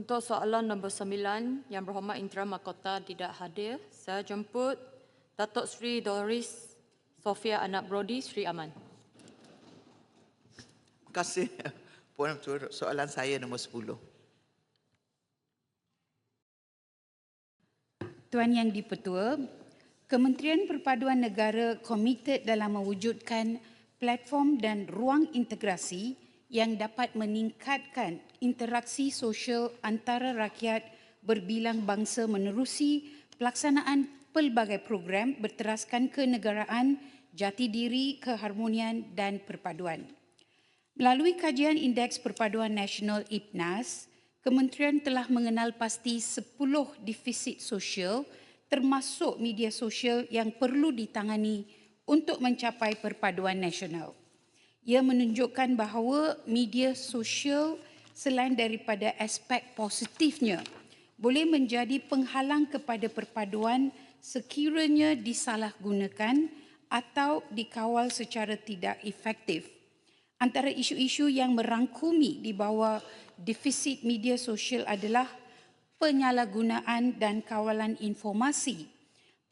Untuk soalan nombor sembilan, Yang Berhormat Indra Makota tidak hadir. Saya jemput Datuk Seri Doris Sofia Anak Brody Sri Aman. Terima kasih Puan Ketua. Soalan saya nombor 10. Tuan Yang Dipertua, Kementerian Perpaduan Negara komited dalam mewujudkan platform dan ruang integrasi yang dapat meningkatkan interaksi sosial antara rakyat berbilang bangsa menerusi pelaksanaan pelbagai program berteraskan kenegaraan, jati diri, keharmonian dan perpaduan. Melalui kajian Indeks Perpaduan Nasional IPNAS, Kementerian telah mengenal pasti 10 defisit sosial termasuk media sosial yang perlu ditangani untuk mencapai perpaduan nasional. Ia menunjukkan bahawa media sosial selain daripada aspek positifnya boleh menjadi penghalang kepada perpaduan sekiranya disalahgunakan atau dikawal secara tidak efektif. Antara isu-isu yang merangkumi di bawah defisit media sosial adalah penyalahgunaan dan kawalan informasi.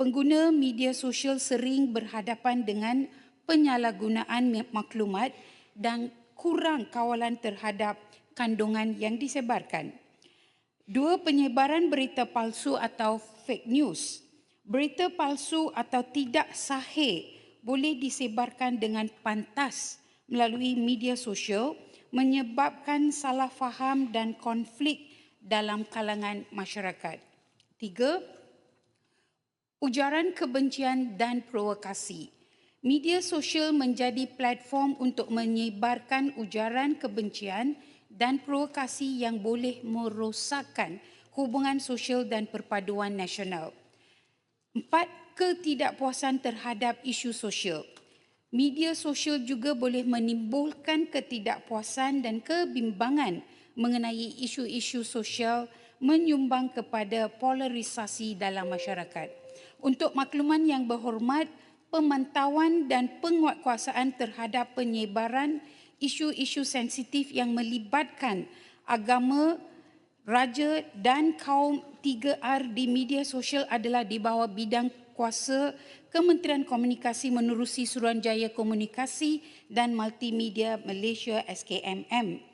Pengguna media sosial sering berhadapan dengan penyalahgunaan maklumat dan kurang kawalan terhadap kandungan yang disebarkan. Dua, penyebaran berita palsu atau fake news. Berita palsu atau tidak sahih boleh disebarkan dengan pantas melalui media sosial menyebabkan salah faham dan konflik dalam kalangan masyarakat. Tiga, ujaran kebencian dan provokasi. Media sosial menjadi platform untuk menyebarkan ujaran kebencian dan provokasi yang boleh merosakkan hubungan sosial dan perpaduan nasional. Empat, ketidakpuasan terhadap isu sosial. Media sosial juga boleh menimbulkan ketidakpuasan dan kebimbangan mengenai isu-isu sosial menyumbang kepada polarisasi dalam masyarakat. Untuk makluman yang berhormat, pemantauan dan penguatkuasaan terhadap penyebaran isu-isu sensitif yang melibatkan agama, raja dan kaum 3R di media sosial adalah di bawah bidang kuasa Kementerian Komunikasi menerusi Suruhanjaya Komunikasi dan Multimedia Malaysia SKMM.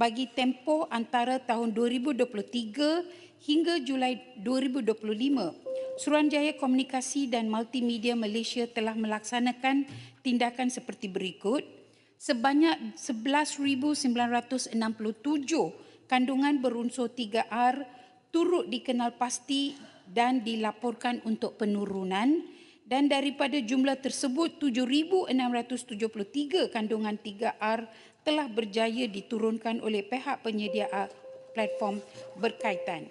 Bagi tempoh antara tahun 2023 hingga Julai 2025, Suruhanjaya Komunikasi dan Multimedia Malaysia telah melaksanakan tindakan seperti berikut. Sebanyak 11,967 kandungan berunsur 3R turut dikenal pasti dan dilaporkan untuk penurunan dan daripada jumlah tersebut 7,673 kandungan 3R telah berjaya diturunkan oleh pihak penyedia platform berkaitan.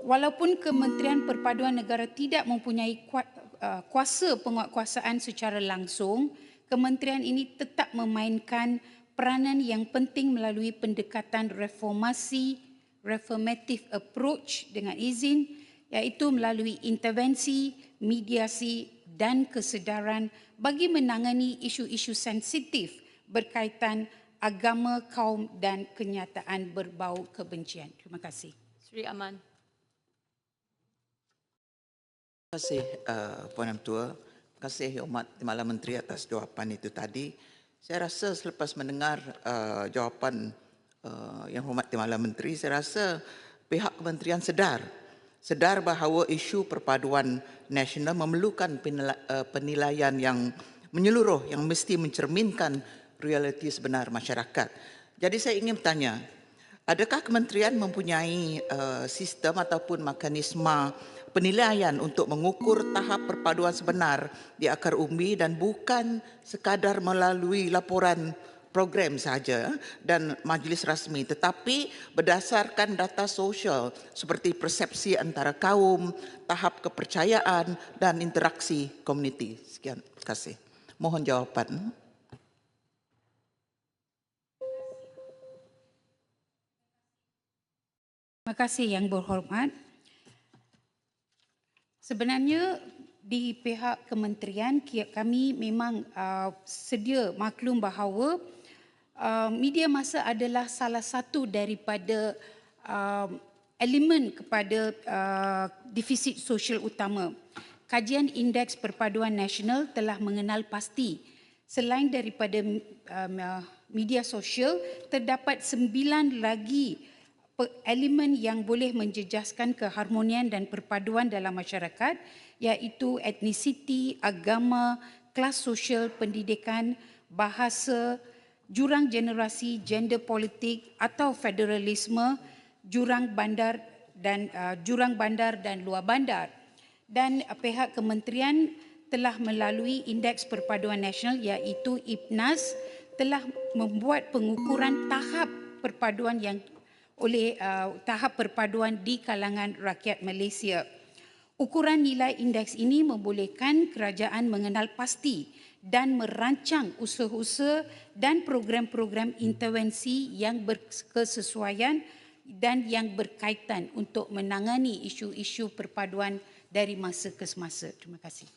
Walaupun Kementerian Perpaduan Negara tidak mempunyai uh, kuasa penguatkuasaan secara langsung, kementerian ini tetap memainkan peranan yang penting melalui pendekatan reformasi, reformative approach dengan izin iaitu melalui intervensi, mediasi dan kesedaran bagi menangani isu-isu sensitif berkaitan agama, kaum dan kenyataan berbau kebencian. Terima kasih. Sri Aman. Terima kasih uh, Puan Yang Tua. Terima kasih Hormat Timbalan Menteri atas jawapan itu tadi. Saya rasa selepas mendengar uh, jawapan uh, Yang Hormat Timbalan Menteri, saya rasa pihak kementerian sedar sedar bahawa isu perpaduan nasional memerlukan uh, penilaian yang menyeluruh yang mesti mencerminkan realiti sebenar masyarakat. Jadi saya ingin bertanya, adakah kementerian mempunyai uh, sistem ataupun mekanisme penilaian untuk mengukur tahap perpaduan sebenar di akar umbi dan bukan sekadar melalui laporan program saja dan majlis rasmi tetapi berdasarkan data sosial seperti persepsi antara kaum, tahap kepercayaan dan interaksi komuniti. Sekian, terima kasih. Mohon jawapan. Terima kasih yang berhormat. Sebenarnya di pihak kementerian kami memang uh, sedia maklum bahawa uh, media masa adalah salah satu daripada uh, elemen kepada uh, defisit sosial utama. Kajian Indeks Perpaduan Nasional telah mengenal pasti selain daripada uh, media sosial terdapat sembilan lagi pe- elemen yang boleh menjejaskan keharmonian dan perpaduan dalam masyarakat iaitu etnisiti, agama, kelas sosial, pendidikan, bahasa, jurang generasi, gender politik atau federalisme, jurang bandar dan uh, jurang bandar dan luar bandar. Dan uh, pihak kementerian telah melalui Indeks Perpaduan Nasional iaitu IPNAS telah membuat pengukuran tahap perpaduan yang oleh uh, tahap perpaduan di kalangan rakyat Malaysia. Ukuran nilai indeks ini membolehkan kerajaan mengenal pasti dan merancang usaha-usaha dan program-program intervensi yang berkesesuaian dan yang berkaitan untuk menangani isu-isu perpaduan dari masa ke semasa. Terima kasih.